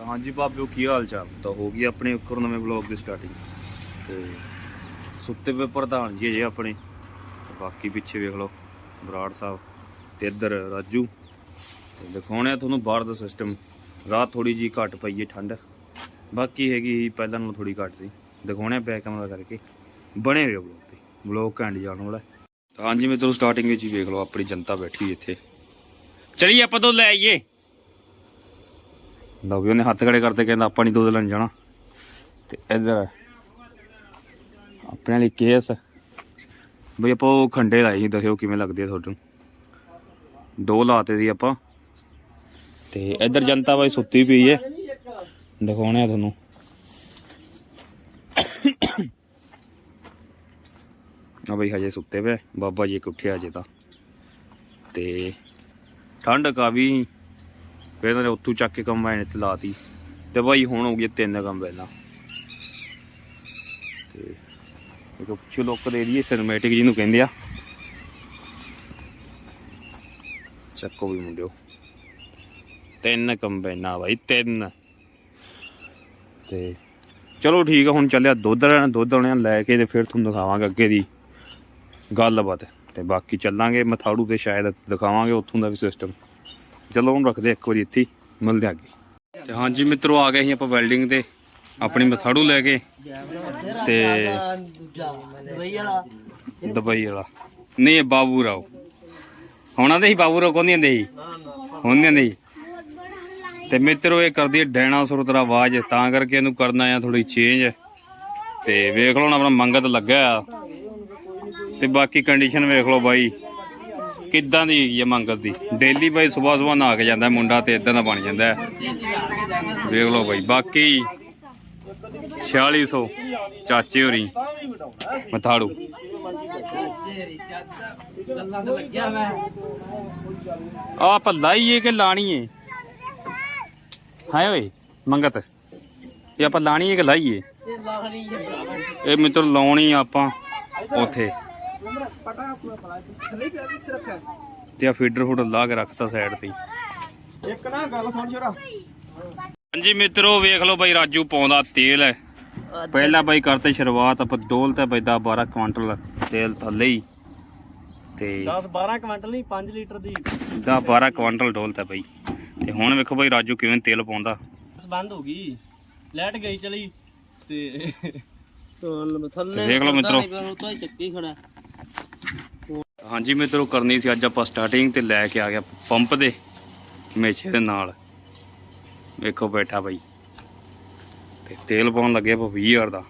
ਤਾਂ ਹਾਂਜੀ ਬਾਬਿਓ ਕੀ ਹਾਲ ਚਾਲ? ਤਾਂ ਹੋ ਗਈ ਆਪਣੇ ਇੱਕ ਨਵੇਂ ਵਲੌਗ ਦੀ ਸਟਾਰਟਿੰਗ ਤੇ ਸੁੱਤੇ ਪਏ ਪ੍ਰਧਾਨ ਜੀ ਜੇ ਆਪਣੇ। ਬਾਕੀ ਪਿੱਛੇ ਵੇਖ ਲਓ, ਬਰਾੜ ਸਾਹਿਬ ਤੇ ਇੱਧਰ ਰਾਜੂ। ਤੇ ਦਿਖਾਉਣੇ ਆ ਤੁਹਾਨੂੰ ਬਾਹਰ ਦਾ ਸਿਸਟਮ ਰਾਤ ਥੋੜੀ ਜੀ ਘੱਟ ਪਈ ਹੈ, ਠੰਡ। ਬਾਕੀ ਹੈਗੀ ਸੀ, ਪਹਿਲਾਂ ਨਾਲੋਂ ਥੋੜੀ ਘੱਟ ਸੀ। ਦਿਖਾਉਣੇ ਆ ਬੈਕ ਕੈਮਰਾ ਕਰਕੇ। ਬਣੇ ਰਹੋ ਵਲੌਗ ਤੇ। ਵਲੌਗ ਘੈਂਟ ਜਾਣ ਵਾਲਾ ਹੈ। ਤਾਂ ਹਾਂਜੀ ਮਿੱਤਰੋ ਸਟਾਰਟਿੰਗ ਵਿੱਚ ਹੀ ਵੇਖ ਲਓ, ਆਪਣੀ ਜਨਤਾ ਬੈਠੀ ਇੱਥੇ। ਚਲਿਏ, ਆਪਾਂ ਤੋਂ ਲੈ ਆਈਏ। ਲਓ ਵੀ ਉਹਨੇ ਹੱਥ ਖੜੇ ਕਰਦੇ ਕਹਿੰਦਾ ਆਪਾਂ ਨਹੀਂ ਦੁੱਧ ਲੈਣ ਜਾਣਾ। ਤੇ ਇੱਧਰ ਆਪਣੇ ਲਈ ਕੇਸ ਬਈ ਆਪਾਂ ਉਹ ਖੰਡੇ ਲਾਏ ਸੀ, ਦੱਸਿਓ ਕਿਵੇਂ ਲੱਗਦੇ ਆ ਤੁਹਾਨੂੰ ਦੋ ਲਾਤੇ ਸੀ ਆਪਾਂ। ਤੇ ਇੱਧਰ ਜਨਤਾ ਬਾਈ ਸੁੱਤੀ ਪਈ ਹੈ ਦਿਖਾਉਣੇ ਆ ਤੁਹਾਨੂੰ। ਆ ਬਈ ਹਜੇ ਸੁੱਤੇ ਪਏ ਬਾਬਾ ਜੀ ਇੱਕ ਉੱਠਿਆ ਅਜੇ ਤਾਂ। ਤੇ ਠੰਡ ਕਾਵੀ ਫਿਰ ਇਹਨਾਂ ਨੇ ਉੱਥੋਂ ਚੱਕ ਕੇ ਕੰਬਾਈਨ ਇੱਥੇ ਲਾਤੀ। ਤੇ ਬਾਈ ਹੁਣ ਹੋ ਗਈ ਤਿੰਨ ਕੰਬਾਈਨਾਂ ਤੇ ਇੱਕ ਪਿੱਛੇ ਲੁੱਕ ਦੇ ਦਈਏ ਸਿਨੇਮੈਟਿਕ ਜਿਹਨੂੰ ਕਹਿੰਦੇ ਆ। ਚੱਕੋ ਵੀ ਮੁੰਡਿਓ। ਤਿੰਨ ਕੰਬਾਈਨਾਂ ਬਾਈ, ਤਿੰਨ। ਤੇ ਚਲੋ ਠੀਕ ਆ, ਹੁਣ ਚੱਲਿਆ ਦੁੱਧ ਦੁੱਧ ਆਉਣਾ ਲੈ ਕੇ ਤੇ ਫਿਰ ਤੁਹਾਨੂੰ ਦਿਖਾਵਾਂਗੇ ਅੱਗੇ ਦੀ ਗੱਲਬਾਤ। ਤੇ ਬਾਕੀ ਚੱਲਾਂਗੇ, ਮਥਾੜੂ ਤੇ ਸ਼ਾਇਦ ਦਿਖਾਵਾਂਗੇ ਉੱਥੋਂ ਦਾ ਵੀ ਸਿਸਟਮ ਚਲੋ ਹੁਣ ਰੱਖਦੇ, ਇੱਕ ਵਾਰੀ ਇੱਥੇ ਮਿਲਦੇ ਅੱਗੇ। ਤੇ ਹਾਂਜੀ ਮਿੱਤਰੋ, ਆ ਗਏ ਅਸੀਂ ਆਪਾਂ ਵੈਲਡਿੰਗ ਤੇ। ਆਪਣੀ ਮਥਾੜੂ ਲੈ ਕੇ ਤੇ ਦੁਬਈ ਵਾਲਾ। ਨਹੀਂ ਬਾਬੂ ਰਾਓ। ਹੁਣ ਆਂਦੇ ਸੀ ਬਾਬੂ ਰਾਓ ਕੋਨੀ ਆਂਦੇ ਸੀ? ਹੁਣ ਨਹੀਂ ਸੀ। ਤੇ ਮਿੱਤਰੋ, ਇਹ ਕਰਦੀ ਹੈ ਡਾਇਨਾਸੌਰ ਤਰ੍ਹਾਂ ਆਵਾਜ਼, ਤਾਂ ਕਰਕੇ ਇਹਨੂੰ ਕਰਨਾ ਆ ਥੋੜੀ ਚੇਂਜ ਤੇ ਵੇਖ ਲਓ ਹੁਣ ਆਪਣਾ ਮੰਗਤ ਲੱਗਾ ਤੇ ਬਾਕੀ ਕੰਡੀਸ਼ਨ ਵੇਖ ਲਓ ਬਾਈ। ਕਿੱਦਾਂ ਦੀ ਹੈਗੀ ਆ ਮੰਗਤ ਦੀ? ਡੇਲੀ ਬਾਈ ਸਵੇਰ ਸਵੇਰ ਨਹਾ ਕੇ ਜਾਂਦਾ ਮੁੰਡਾ ਤੇ ਇਦਾਂ ਦਾ ਬਣ ਜਾਂਦਾ। ਵੇਖ ਲਓ ਬਾਈ, ਬਾਕੀ 4600 ਚਾਚੇ ਹੋਰੀ, ਮਥਾੜੂ। ਗੱਲਾਂ ਤੇ ਲੱਗਿਆ ਆਪਾਂ ਏ ਕਿ ਲਾਣੀ ਏ ਹਾਏ ਓਏ, ਮੰਗਤ। ਇਹ ਆਪਾਂ ਲਾਣੀ ਏ ਕਿ ਲਾਈਏ? ਇਹ ਲਾਹਣੀ ਜਾਂਦਾ ਇਹ ਮਿੱਤਰ ਲਾਉਣੀ ਆਪਾਂ ਉਥੇ। ਥੱਲੇ ਤੇ ਆ ਫੀਡਰ ਫੂਡਰ ਲਾ ਕੇ ਰੱਖਤਾ ਸਾਈਡ ਤੇ। ਇੱਕ ਨਾ ਗੱਲ ਸੁਣ ਸ਼ਰਾ। ਹਾਂਜੀ ਮਿੱਤਰੋ ਵੇਖ ਲਓ ਬਾਈ ਰਾਜੂ ਪਾਉਂਦਾ ਤੇਲ ਹੈ। ਪਹਿਲਾਂ ਬਾਈ ਕਰਤੇ ਸ਼ੁਰੂਆਤ ਆਪਾਂ ਡੋਲ ਤੇ ਬੈਦਾ 12 ਕੁਆਂਟਲ ਤੇਲ ਥੱਲੇ ਹੀ। ਤੇ 10 12 ਕੁਇੰਟਲ ਨਹੀਂ 5 ਲੀਟਰ ਦੀ। ਦਾ 12 ਕੁਆਂਟਲ ਡੋਲ ਤੇ ਬਾਈ। ਤੇ ਹੁਣ ਵੇਖੋ ਬਾਈ ਰਾਜੂ ਕਿਵੇਂ ਤੇਲ ਪਾਉਂਦਾ। ਬੰਦ ਹੋ ਗਈ। ਲਾਈਟ ਗਈ ਚਲੀ। ਤੇ ਥੱਲੇ ਤੇ ਵੇਖ ਲਓ ਮਿੱਤਰੋ। ਉਹ ਤਾਂ ਚੱਕੀ ਖੜਾ। ਹਾਂਜੀ ਮਿੱਤਰੋ, ਕਰਨੀ ਸੀ ਅੱਜ ਆਪਾਂ ਸਟਾਰਟਿੰਗ ਤੇ ਲੈ ਕੇ ਆ ਗਿਆ ਪੰਪ ਦੇ ਮੇਛੇ ਦੇ ਨਾਲ। ਵੇਖੋ ਬੈਠਾ ਬਾਈ। ਤੇ ਤੇਲ ਪਾਉਣ ਲੱਗੇ ਆਪਾਂ 20000 ਦਾ।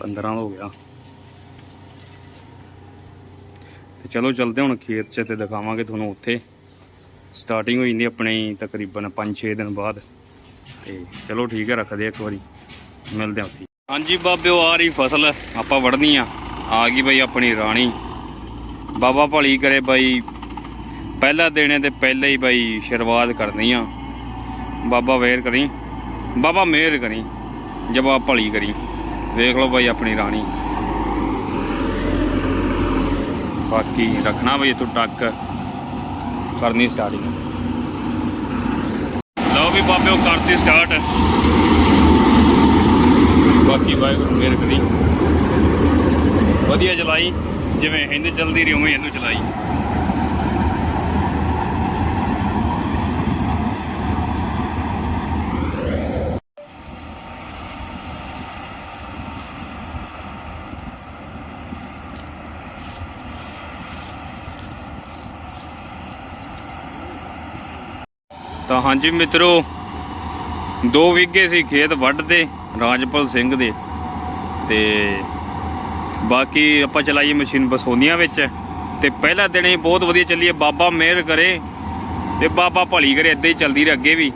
ਪੰਦਰਾਂ ਹੋ ਗਿਆ। ਤੇ ਚਲੋ ਚਲਦੇ ਹੁਣ ਖੇਤ 'ਚ ਤੇ ਦਿਖਾਵਾਂਗੇ ਤੁਹਾਨੂੰ ਉੱਥੇ। ਸਟਾਰਟਿੰਗ ਹੋਈ ਜਾਂਦੀ ਆਪਣੀ ਤਕਰੀਬਨ 5-6 ਦਿਨ ਬਾਅਦ। ਤੇ ਚਲੋ ਠੀਕ ਹੈ, ਰੱਖਦੇ ਇੱਕ ਵਾਰੀ। ਮਿਲਦੇ ਹਾਂ ਉੱਥੇ। ਹਾਂਜੀ ਬਾਬਿਓ, ਆ ਰਹੀ ਫਸਲ, ਆਪਾਂ ਵੜਨੀ ਆ। ਆ ਗਈ ਬਈ ਆਪਣੀ ਰਾਣੀ। ਬਾਬਾ ਭਲੀ ਕਰੇ ਬਾਈ, ਪਹਿਲਾ ਦੇਣੇ ਤੇ ਪਹਿਲਾਂ ਹੀ ਬਾਈ ਸ਼ੁਰੂਆਤ ਕਰਨੀ ਆ। ਬਾਬਾ ਵੇਰ ਕਰੀ, ਬਾਬਾ ਮਿਹਰ ਕਰੀ ਜਵਾਬ ਭਲੀ ਕਰੀ। ਵੇਖ ਲਓ ਬਾਈ ਆਪਣੀ ਰਾਣੀ। ਬਾਕੀ ਰੱਖਣਾ ਬਈ ਤੂੰ ਟੱਕ, ਕਰਨੀ ਸਟਾਰਟਿੰਗ ਲਓ ਵੀ ਬਾਬੇ ਉਹ ਕਰਤੀ ਸਟਾਰਟ ਬਾਕੀ ਵਾਹਿਗੁਰੂ ਮੇਰ ਕਰੀ। ਵਧੀਆ ਚਲਾਈ ਜਿਵੇਂ ਇਹਨੇ ਚਲਦੀ ਰਹੀ ਉਵੇਂ ਇਹਨੂੰ ਚਲਾਈ ਤਾਂ ਹਾਂਜੀ ਮਿੱਤਰੋ, ਦੋ ਵਿਗੇ ਸੀ ਖੇਤ ਵੱਢਦੇ। ਰਾਜਪਾਲ ਸਿੰਘ ਦੇ। ਤੇ ਬਾਕੀ ਆਪਾਂ ਚਲਾਈਏ ਮਸ਼ੀਨ ਬਸੋਨੀਆਂ ਵਿੱਚ। ਤੇ ਪਹਿਲਾ ਦਿਨ ਹੀ ਬਹੁਤ ਵਧੀਆ ਚੱਲੀ ਹੈ। ਬਾਬਾ ਮਿਹਰ ਕਰੇ ਤੇ ਬਾਬਾ ਭਲੀ ਕਰੇ। ਏਦਾਂ ਹੀ ਚੱਲਦੀ ਰਹੇ ਅੱਗੇ ਵੀ।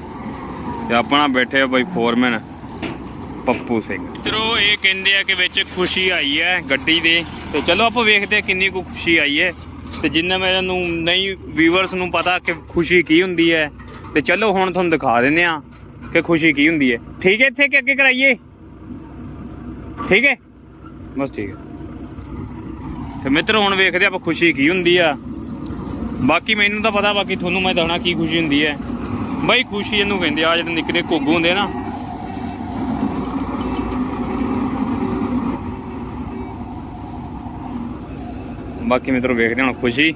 ਤੇ ਆਪਣਾ ਬੈਠੇ ਆ ਬਾਈ ਫੋਰਮੈਨ ਪੱਪੂ ਸਿੰਘ। ਮਿੱਤਰੋ, ਇਹ ਕਹਿੰਦੇ ਆ ਕਿ ਵਿੱਚ ਖੁਸ਼ੀ ਆਈ ਹੈ ਗੱਡੀ ਦੇ। ਤੇ ਚਲੋ ਆਪਾਂ ਵੇਖਦੇ ਆ ਕਿੰਨੀ ਕੁ ਖੁਸ਼ੀ ਆਈ ਹੈ। ਤੇ ਜਿੰਨਾ ਮੈਨੂੰ ਨਹੀਂ ਵੀਵਰਸ ਨੂੰ ਪਤਾ ਕਿ ਖੁਸ਼ੀ ਕੀ ਹੁੰਦੀ ਹੈ। ਤੇ ਚਲੋ ਹੁਣ ਤੁਹਾਨੂੰ ਦਿਖਾ ਦਿੰਦੇ ਆ ਕਿ ਖੁਸ਼ੀ ਕੀ ਹੁੰਦੀ ਹੈ? ਠੀਕ ਹੈ ਇੱਥੇ ਕਿ ਅੱਗੇ ਕਰਾਈਏ? ਠੀਕ ਹੈ? ਬਸ ਠੀਕ ਹੈ। ਤੇ ਮਿੱਤਰ, ਹੁਣ ਵੇਖਦੇ ਆਪਾਂ ਖੁਸ਼ੀ ਕੀ ਹੁੰਦੀ ਆ। ਬਾਕੀ ਮੈਨੂੰ ਤਾਂ ਪਤਾ, ਬਾਕੀ ਤੁਹਾਨੂੰ ਮੈਂ ਦੱਸਣਾ ਕੀ ਖੁਸ਼ੀ ਹੁੰਦੀ ਹੈ। ਬਈ ਖੁਸ਼ੀ ਇਹਨੂੰ ਕਹਿੰਦੇ ਆ ਜਿਹੜੇ ਨਿੱਕੇ ਘੁੱਗੂ ਹੁੰਦੇ ਆ ਨਾ। ਬਾਕੀ ਮਿੱਤਰੋ, ਵੇਖਦੇ ਹਾਂ ਹੁਣ ਖੁਸ਼ੀ।